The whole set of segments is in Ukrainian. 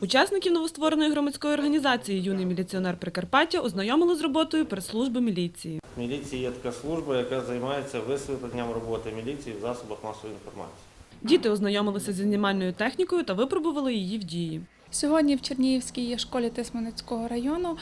Учасників новоствореної громадської організації Юний міліціонер Прикарпаття ознайомили з роботою прес-служби міліції. В міліції є така служба, яка займається висвітленням роботи міліції в засобах масової інформації. Діти ознайомилися зі знімальною технікою та випробували її в дії. Сьогодні в Чернігівській школі Тисменецького району,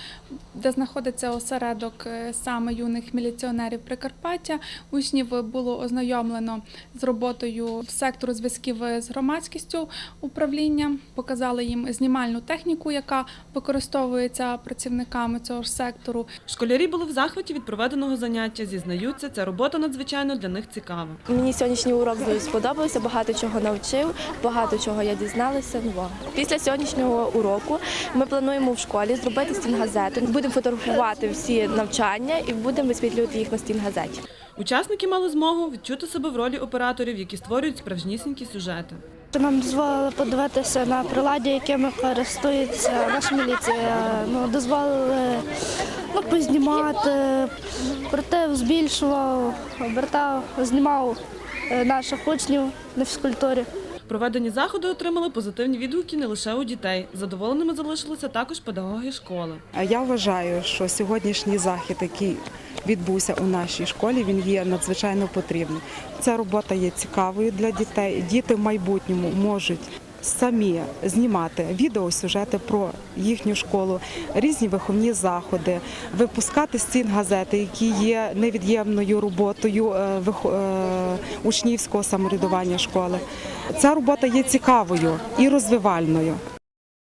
де знаходиться осередок е, саме юних міліціонерів Прикарпаття, учнів було ознайомлено з роботою сектору зв'язків з громадськістю управління. Показали їм знімальну техніку, яка використовується працівниками цього ж сектору. Школярі були в захваті від проведеного заняття. Зізнаються, ця робота надзвичайно для них цікава. Мені сьогоднішній урок сподобався, багато чого навчив, багато чого я дізналася нового. Після сьогоднішнього уроку ми плануємо в школі зробити стінгазету. Будемо фотографувати всі навчання і будемо висвітлювати їх на стінгазеті. Учасники мали змогу відчути себе в ролі операторів, які створюють справжнісінькі сюжети. Нам дозволили подивитися на приладі, якими користується наша міліція. Ну, дозволили ну, познімати, проте збільшував, обертав, знімав е, наших учнів на фізкультурі. Проведені заходи отримали позитивні відгуки не лише у дітей. Задоволеними залишилися також педагоги школи. Я вважаю, що сьогоднішній захід, який відбувся у нашій школі, він є надзвичайно потрібним. Ця робота є цікавою для дітей. Діти в майбутньому можуть самі знімати відеосюжети про їхню школу, різні виховні заходи, випускати стін газети, які є невід'ємною роботою е, е, учнівського самоврядування школи. Ця робота є цікавою і розвивальною.